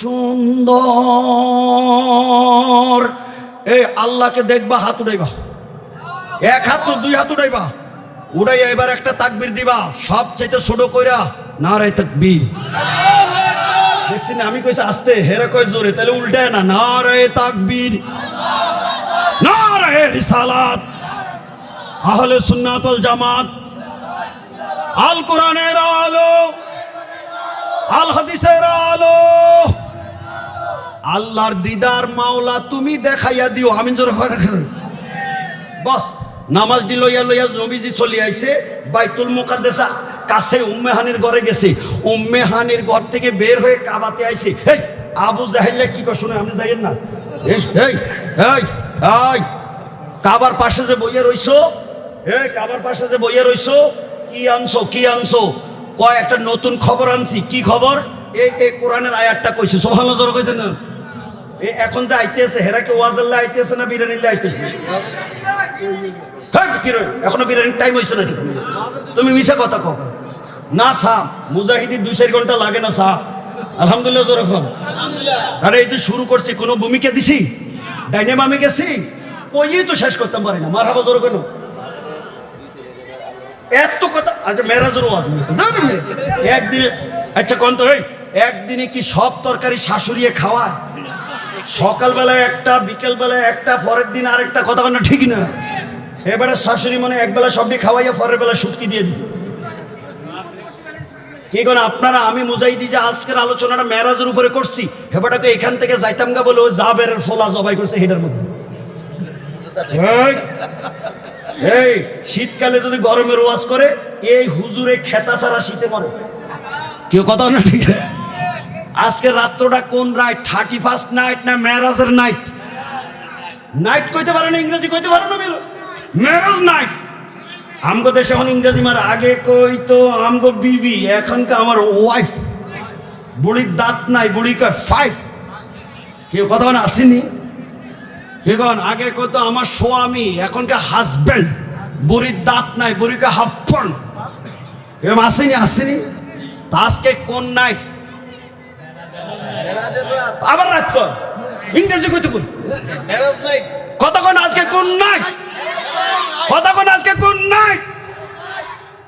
সুন্দর। এই আল্লাহকে দেখবা, হাত উড়াইবা এক হাত দুই হাত উড়াইবা উড়াইয়া এবার একটা তাকবির দিবা সব চাইতে ছোট কইরা না রে তাকবীর। দেখছি না, আমি কইছি আসতে, হেরে কই জোরে তাহলে উল্টায় না না রে তাকবীর। না রে রিসালাত। আহলে সুন্নাত ওয়াল জামাত। আল কোরআনের আলো। আল হাদিসের আলো। আল্লাহর দিদার মাওলা তুমি দেখাইয়া দিও আমি বস, নামাজ দি লইয়া লইয়া নবীজি চলি আইছে, বাইতুল মুকাদ্দেসা, কাছে উম্মেহানির ঘরে গেছে। উম্মেহানির ঘর থেকে বের হয়ে কাবাতে আইছে। এই আবু জাহিল্লা কি শুনে আপনি যাইয়েন না। এই এই এই এই কাবার পাশে যে বইয়া রইছো এই কাবার পাশে যে বইয়া রইছো, কি আনছো কি আনছো? কয়, একটা নতুন খবর আনছি, কি খবর? এই কোরআনের আয়াতটা কইছে সোহানো জোর কইতেন না। এখন যে আইতেছে হেরাকে ওয়াজাল্লা আইতেছে না বিরিয়ানিল্লা আইতেছে? কি? এখনও বিরিয়ানির টাইম হয়েছে নাকি? তুমি মিশে কথা কও। না সাপ মুজাহিদি দুই চার ঘণ্টা লাগে না সাপ আলহামদুলিল্লাহ যেরকম আরে এই যে শুরু করছি, কোনো ভূমিকা দিছি? ডাইনে মামে গেছি? কইই তো শেষ করতে পারি না। মার হাবা জোর কেন এত কথা আচ্ছা মেরাজেরও আসবে একদিনে আচ্ছা কোন তো এই একদিনে কি সব তরকারি শাশুড়িয়ে খাওয়ায়? সকালবেলায় একটা বিকেলবেলায় একটা, পরের দিন আরেকটা, কথা না ঠিক না। এবারে শাশুড়ি মানে একবেলা সবই খাওয়াইয়া পরের বেলা সুটকি দিয়ে দিছে। কি কোন আপনারা আমি মুজাইদি যে আজকের আলোচনাটা মেরাজের উপরে করছি, হেবাটাকে এখান থেকে যাইতাম গা বলে জাবের ফোলা জবাই করছে হেটার মধ্যে। এই শীতকালে যদি গরমের ওয়াজ করে, এই হুজুরে খেতা ছাড়া শীতে মরে। কেউ কথা না, ঠিক আছে? আজকের রাত্রটা কোন রাইট থার্টি ফার্স্ট নাইট না ম্যারাজের নাইট নাইট কইতে পারে না ইংরেজি কইতে পারে না ম্যারাজ নাইট আমগো দেশে এখন ইংরেজি মার আগে কই তো আমগো বিবি, এখনকার আমার ওয়াইফ বুড়ির দাঁত নাই, বুড়ি কয় ফাইভ কেউ কথা মানে আসেনি? কেগন আগে কত আমার স্বামী, এখনকার হাজব্যান্ড বুড়ির দাঁত নাই বুড়িকে হাপ্পন এরকম আসেনি আসেনি? আজকে কোন নাইট আবার রাত কর। ইংরেজি কোন কতক্ষণ আজকে কোন নাইট কতক্ষণ আজকে কোন নাইট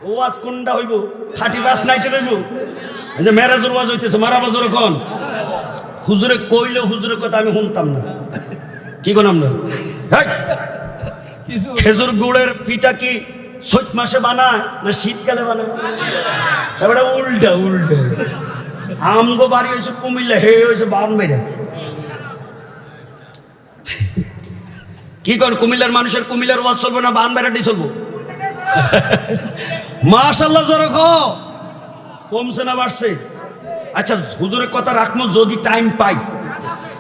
ও আজ কোনটা হইব? থার্টি ফার্স্ট নাইটে হইব। যে ম্যারেজের ওয়াজ হইতেছে মারা বাজর এখন হুজুরে কইলে হুজুরের কথা আমি শুনতাম না। কি কোন আমরা? খেজুর গুড়ের পিঠা কি চৈত মাসে বানায় না শীতকালে বানায়? এবারে উল্টা উল্টা। আমগো বাড়ি হয়েছে কুমিল্লা, হে হয়েছে বামবেরা কি কর, কুমিল্লার মানুষের কুমিল্লার ওয়াজ চলবে না বান বেড়াটি চলবো? মাশাল্লাহ জোরে কমছে না, বাড়ছে। আচ্ছা হুজুরের কথা রাখব যদি টাইম পাই।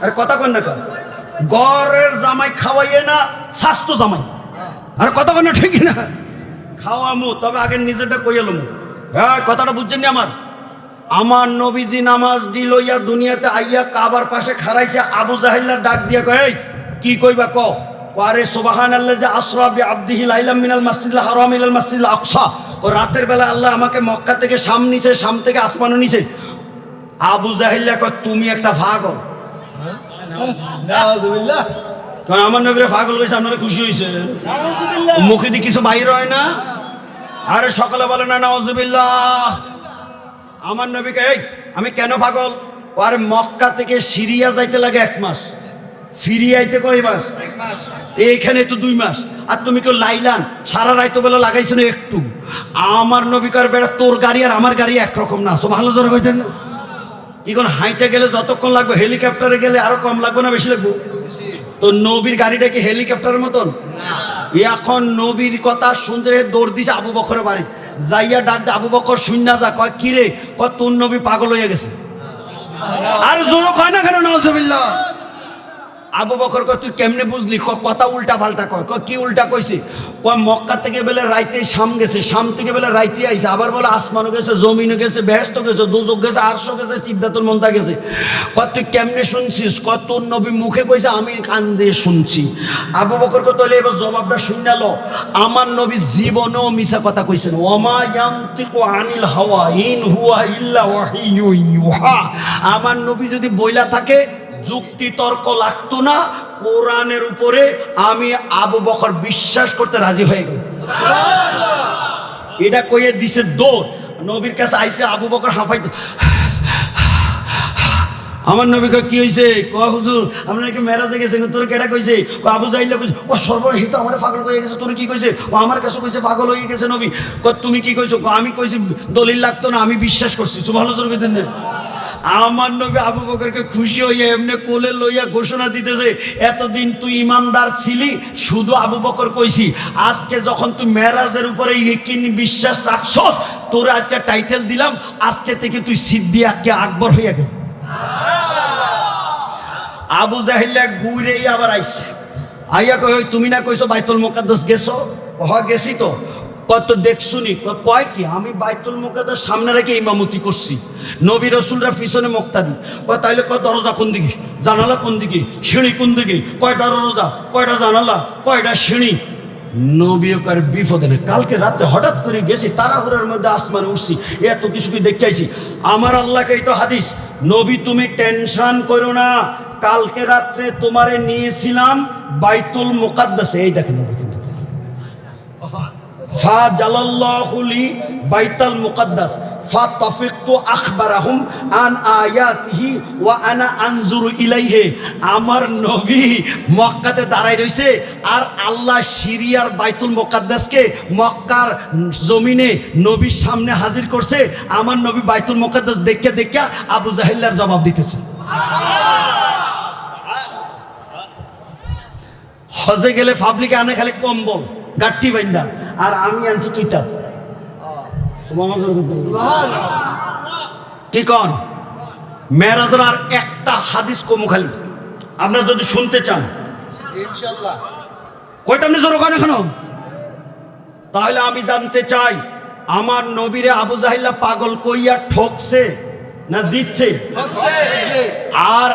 আর, কথা কন না কর গড়ের জামাই খাওয়াইয়ে না, স্বাস্থ্য জামাই। আর, কথা কন না, ঠিকই না। খাওয়ামু, তবে আগে নিজেরটা কইয়ালম হ্যাঁ কথাটা বুঝছেন আমার? আমার নবীজি নামাজ দি লইয়া দুনিয়াতে আইয়া কাবার পাশে খারাইছে আবু জাহিল্লার ডাক দিয়া কয় "এই, কি কইবা ক? আরে সোবাহান আল্লাহ যে আশরাফি আব্দিহি লাইলাম মিনাল মাসজিদ হারাম মিনাল মাসজিদ আকসা। ও রাতের বেলা আল্লাহ আমাকে মক্কা থেকে শাম নিছে শাম থেকে আসমানও নিছে। আবু জাহিল্লা কয় তুমি একটা কারণ আমার নবীরে পাগল হয়েছে আপনারা খুশি হয়েছে? মুখে দিয়ে কিছু বাইর হয় না? আরে সকালে বলে না নওয়াজুবিল্লাহ আমার নবীকে এই আমি কেন পাগল? ও আরে মক্কা থেকে সিরিয়া যাইতে লাগে এক মাস। ফিরি আইতে কয় মাস? এইখানে তো দুই মাস। আর তুমি কেউ লাইলান সারা রাইতো বেলা লাগাইছো না একটু। আমার নবিকার বেড়া তোর গাড়ি আর আমার গাড়ি একরকম না। সব ভালো জোর কইতেন না। এখন হাইটে গেলে যতক্ষণ লাগবে হেলিকপ্টারে গেলে আরও কম লাগবে না বেশি লাগবে? তো নবীর গাড়িটা কি হেলিকপ্টারের মতন? এখন নবীর কথা শুনতে দৌড় দিছে আবু বকরের বাড়ি যাইয়া ডাক আবু বকর শূন্য যা, কয়, কিরে কয় নবী পাগল হয়ে গেছে? আর জোর কয় না কেন নজবিল্লা আবু বকর কয়, তুই কেমনে বুঝলি? ক কথা উল্টা পাল্টা কয়। কি উল্টা কইছে? কয়, মক্কা থেকে বেলে রাইতে শাম গেছে, শাম থেকে বেলে রাইতে আইছে। আবার বলে, আসমানও গেছে, জমিনও গেছে ব্যস্ত গেছে, দুজক গেছে আরশো গেছে, সিদ্ধাতুল মন্তা গেছে। কয়, তুই কেমনে শুনছিস? কয়, তোর নবী মুখে কইছে, আমি কান দিয়ে শুনছি। আবু বকর কয়, তাহলে এবার জবাবটা শুনালো আমার নবী জীবনেও মিছা কথা কইছেন ওমা ইয়ান্তিকু আনিল হাওয়া, ইন হুয়া ইল্লা ওয়াহিয়ু ইউহা। আমার নবী যদি বইলা থাকে যুক্তি তর্ক লাগতো না, কোরআনের উপরে আমি আবু বকর বিশ্বাস করতে রাজি হয়ে গেল এটা কইয়ে দিছে দৌড়। নবীর কাছে আইসে আবু বকর হাফাইতে, আমার নবী কি হয়েছে কয়, হুজুর, আপনার কি মেরাজে গেছেন? তোর কেটা কইছে? ও আবু জাইলা কইছে। ও সর্বনাশী তো আমার পাগল হয়ে গেছে, তোর কি কইছে? ও আমার কাছে কইছে পাগল হয়ে গেছে নবী। ক তুমি কি কইছো? আমি কইছি, দলিল লাগতো না, আমি বিশ্বাস করছি। সুবহানাল্লাহ কইতেন না। আমার নবী আবু বকরকে খুশি হইয়া এমনি কোলে লইয়া ঘোষণা দিতেছে, এতদিন তুই ইমানদার ছিলি, শুধু আবু বকর কইছি, আজকে যখন তুই মেরাজের উপরে ইকিন বিশ্বাস রাখছস, তোর আজকে টাইটেল দিলাম, আজকে থেকে তুই সিদ্দিয়াকে আকবর হইয়া গেল। আবু জাহিল্লা গুইরে আবার আইছে। আইয়া কই তুমি না কইছো বাইতুল মুকাদ্দাস গেছো? হ গেছি তো। কত দেখছুনি কয়, কয় কি? আমি বাইতুল মুকাদ্দাস সামনে রেখে ইমামতি করছি। নবী রসুলরা পিছনে মুক্তাদি। কয় তাইলে কয় দরজা কোন দিকে? জানালা কোন দিকে? সিঁড়ি কোন দিকে? কয়টা দরজা? কয়টা জানালা? কয়টা সিঁড়ি? নবীও কার বিপদে নেই কালকে রাতে হঠাৎ করে গেছি তাড়াহুড়ার মধ্যে আসমানে উঠছি এত কিছু কি দেখতে আইছি? আমার আল্লাহকে এই তো হাদিস নবী তুমি টেনশন করো না কালকে রাত্রে তোমারে নিয়েছিলাম বাইতুল মুকাদ্দাসে। এই দেখেন দেখেন ফা জালাল্লাহুলি বাইতাল মুকাদ্দাস। ফা তাফিকতু আখবারাহুম আন আয়াতিহি ওয়া আনা আনজুরু ইলাইহি। আমার নবী মক্কাতে দাঁড়াই রইছে আর আল্লাহ সিরিয়ার বাইতুল মুকাদ্দাসকে মক্কার জমিনে নবীর সামনে হাজির করছে। আমার নবী বাইতুল মুকাদ্দাস দেখে দেখে আবু জাহিল্লার জবাব দিতেছে। হজে গেলে পাবলিকে আনে খালি কম্বল গাঠি বাইন্দা। আর আমি আনছি কিতাব। কি কন? মেরাজের আর একটা হাদিস কমু খালি। আপনারা যদি শুনতে চান। কয়টা আপনি জোর ওখানে এখনও? তাহলে আমি জানতে চাই আমার নবীরে আবু জাহিল্লা পাগল কইয়া ঠকছে না জিতছে আর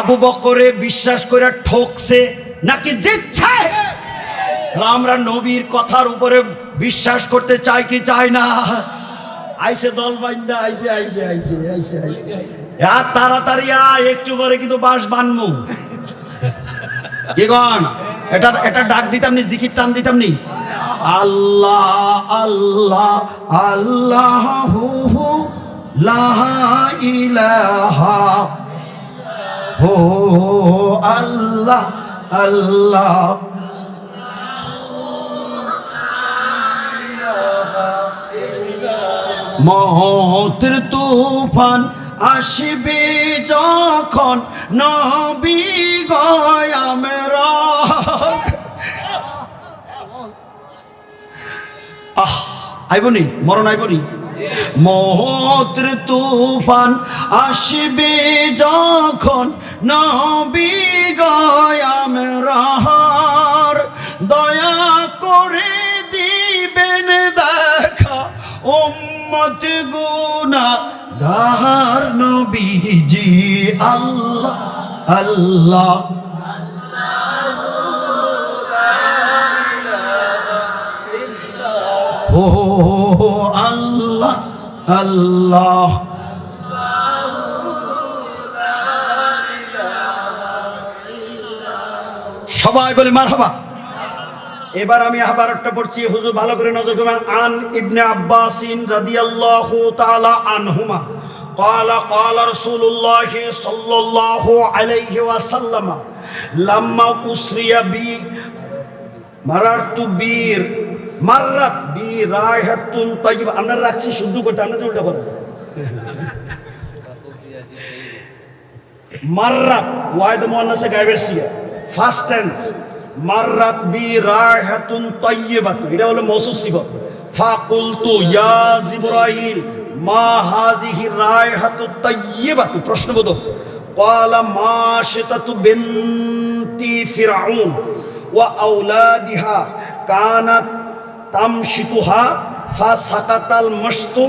আবু বকরে বিশ্বাস করে ঠকছে নাকি জিতছে আমরা নবীর কথার উপরে বিশ্বাস করতে চাই কি চাই না? আইসে দল বাইন্দা, আইসে আইসে আইসে আইসে আইসে। আর তাড়াতাড়ি আয়, একটু পরে কিন্তু বাস বানমু। কি গন এটা এটা ডাক দিতাম নি, জিকির টান দিতাম নি? আল্লাহ আল্লাহ আল্লাহ হু হু লাহা ইলাহা। হো আল্লাহ আল্লাহ। মহতের তুফান আসবে যখন নবী গয়ামেরা আহ, আইবনি, মরণ আইবনি। মহতের তুফান আসবে যখন নবী গয়ামেরার দয়া করে দিবেন দেখা উম্মত গুনা গাহার নবীজি আল্লাহ আল্লাহ। ও আল্লাহ আল্লাহ। সবাই বলে মার হবা এবার আমি আবার একটা পড়ছি হুজুর ভালো করে নজর করবেন আন ইবনে আব্বাসিন রাদিয়াল্লাহু তাআলা আনহুমা قال قال رسول الله صلى الله عليه وسلم لما أسري بي مررت بير مرت بي رايحة طيبة আমরা রাখছি শুদ্ধ করতে আমরা উল্টা করব মাররাত ওয়াইদ মুআন্নাসে গায়বের সিয়া ফার্স্ট টেন্স মাররাত বি রাহাতুন তাইয়্যিবাতুন এটা হলো মওসুফ সিফাত। ফাকুলতু ইয়া জিবরাইল, মা হাযিহি রাহাতু তাইয়্যিবাতু। প্রশ্নবোধক। ক্বালা মা শাতাতু বিনতি ফিরআউন ওয়া আওলাদিহা কানাত তামশিতুহা ফাসাকাতাল মাসতু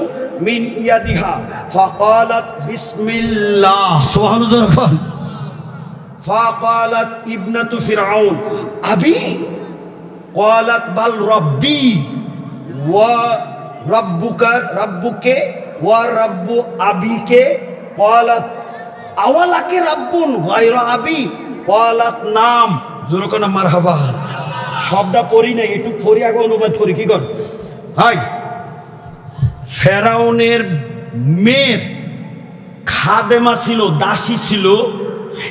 মিন ইয়াদিহা। ফাকালাত বিসমিল্লাহ। সুবহানাল্লাহ। فقالت ابنة فرعون أبي قالت بل ربي وربك ربك ورب أبيك قالت أولك رب غير أبي قالت নাম জোরকন মারহাবা সবটা পড়ি না একটু পড়ি আগে অনুবাদ করি কি কর হাই ফেরাউনের মেয়ের খাদেমা ছিল দাসী ছিল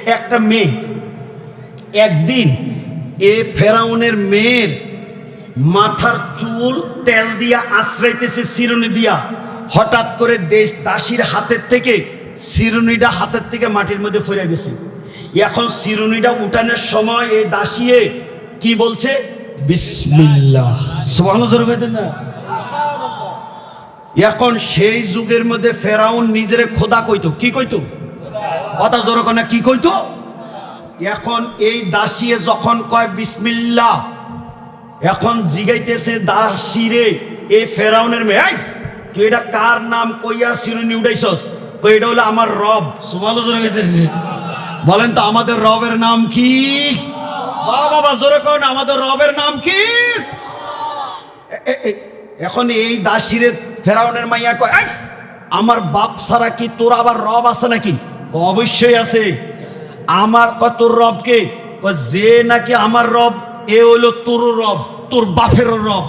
একটা মেয়ে। একদিন এ ফেরাউনের মেয়ের মাথার চুল তেল দিয়া আশ্রাইতেছে চিরুনি দিয়া। হঠাৎ করে দেশ দাসীর হাতের থেকে চিরুনিটা হাতের থেকে মাটির মধ্যে ফিরে গেছে। এখন চিরুনিটা উঠানোর সময় এই দাসিয়ে কি বলছে? না। এখন সেই যুগের মধ্যে ফেরাউন নিজের খোদা কইতো। কি কইতো? কথা জোর না কি কইতো? এখন এই দাসিয়ে যখন কয় বিসমিল্লাহ এখন জিগাইতেছে দাসিরে এই ফেরাউনের মেয়ে তুই এটা কার নাম কইয়া শিরুনি উঠাইছস? কই এটা হলো আমার রব জোরে কইতেছে বলেন তো আমাদের রবের নাম কি? বাবা বাবা জোরে কন আমাদের রবের নাম কি? এখন এই দাসিরে ফেরাউনের মাইয়া কয় "এই, আমার বাপ ছাড়া কি তোর আবার রব আছে নাকি? অবশ্যই আছে। আমার কত রবকে? যে নাকি আমার রব, এ হইল তোর রব, তোর বাপের রব।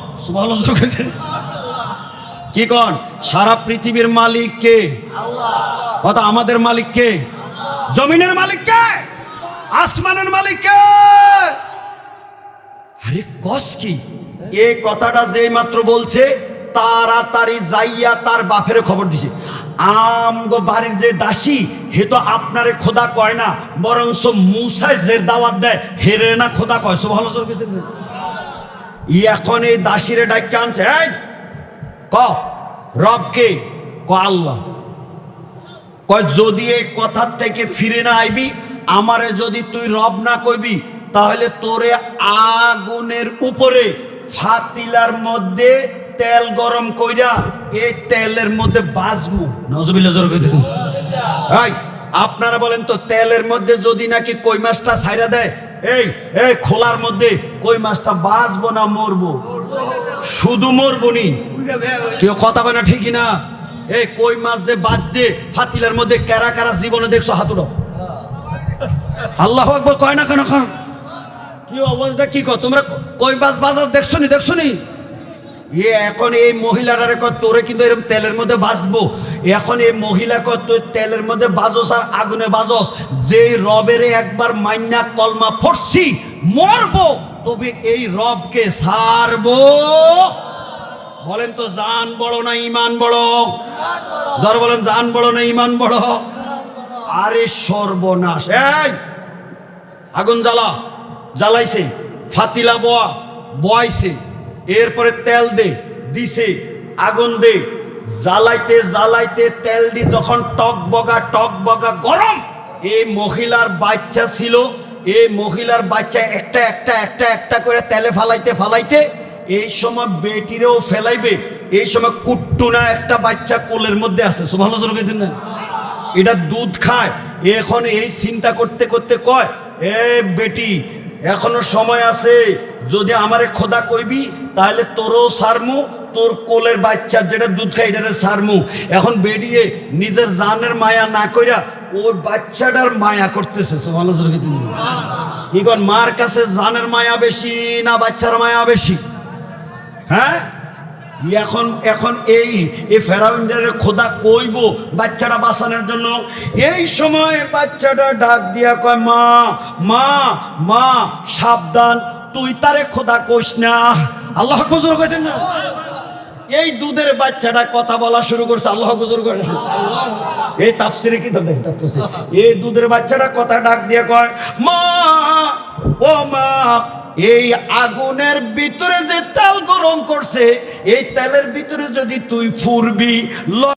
কইতেছে। কি কন? সারা পৃথিবীর মালিক কে? কথা আমাদের মালিক কে? জমিনের মালিক কে? আসমানের মালিক কে? আরে, কস কি? এই কথাটা যেই মাত্র বলছে, তাড়াতাড়ি যাইয়া তার বাপের খবর দিছে। আমগো বাড়ির যে দাসী, হে তো আপনারে খোদা কয় না বরং মুসায় যে দাওয়াত দেয়, হেরে না খোদা কয়। সব ভালো চলবে এখন এই দাসীরে ডাক্কে আনছে, এই, ক রবকে ক, আল্লাহ। কয়, যদি এই কথার থেকে ফিরে না আইবি, আমারে যদি তুই রব না কইবি, তাহলে তোরে আগুনের উপরে ফাতিলার মধ্যে তেল গরম কইরা এই তেলের মধ্যে দেখুন আপনারা বলেন তো তেলের মধ্যে যদি নাকি কই মাছটা ছাইরা দেয়, এই এই খোলার মধ্যে কই মাছটা বাজবো না মরবো? শুধু মরবো নি। কেউ কথা বলে না ঠিকই না। এই কই মাছ যে বাজছে, ফাতিলার মধ্যে কেরা কেরা জীবনে দেখছ হাতুড়ো আল্লাহ কয় না কেন কেন কি অবস্থা, কি কর? তোমরা কই মাছ বাজার দেখছ নি দেখছ নি? এখন এই মহিলাটারে কর তোরে কিন্তু এরকম তেলের মধ্যে বাজবো এখন এই মহিলা কর তুই তেলের মধ্যে বাজস আর আগুনে বাজস যে রবের একবার মাইনা কলমা ফরছি মরবো। তবে এই রবকে সারবো। বলেন তো, জান বড় না ইমান বড়? যার বলেন, জান বড় না ইমান বড়? আরে সর্বনাশ। এই, আগুন জ্বালা। জ্বালাইছে। ফাতিলা বোয়া, বয়াইছে। এরপরে তেল দে, দিছে, আগুন দে, জ্বালাইতে জ্বালাইতে তেল দি যখন টক বগা টক বগা গরম এই মহিলার বাচ্চা ছিল এই মহিলার বাচ্চা একটা একটা একটা একটা করে তেলে ফালাইতে ফালাইতে এই সময় বেটিরেও ফেলাইবে। এই সময় কুট্টুনা একটা বাচ্চা কোলের মধ্যে আছে সুভালো না? এটা দুধ খায়। এখন এই চিন্তা করতে করতে কয়, এ বেটি, এখনও সময় আছে যদি আমারে খোদা কইবি, তাহলে তোরও সারমু, তোর কোলের বাচ্চার যেটা দুধ খাই এটারে সারমু। এখন বেরিয়ে নিজের জানের মায়া না কইরা ওই বাচ্চাটার মায়া করতেছে। কি কন, মার কাছে জানের মায়া বেশি না বাচ্চার মায়া বেশি? হ্যাঁ? এখন এখন এই এই ফেরাউন্ডারের খোদা কইব বাচ্চাটা বাঁচানোর জন্য। এই সময় বাচ্চাটা ডাক দিয়া কয়, মা মা মা, সাবধান তুই তারে খোদা কইস না। আল্লাহ গুজর কইতেন না? এই দুধের বাচ্চাটা কথা বলা শুরু করছে, আল্লাহ গুজর করে এই তাফসিরে কি দেখতে তাফসির এই দুধের বাচ্চাটা কথা ডাক দিয়ে কয়, মা, ও মা, এই আগুনের ভিতরে যে তেল গরম করছে, এই তেলের ভিতরে যদি তুই ফুরবি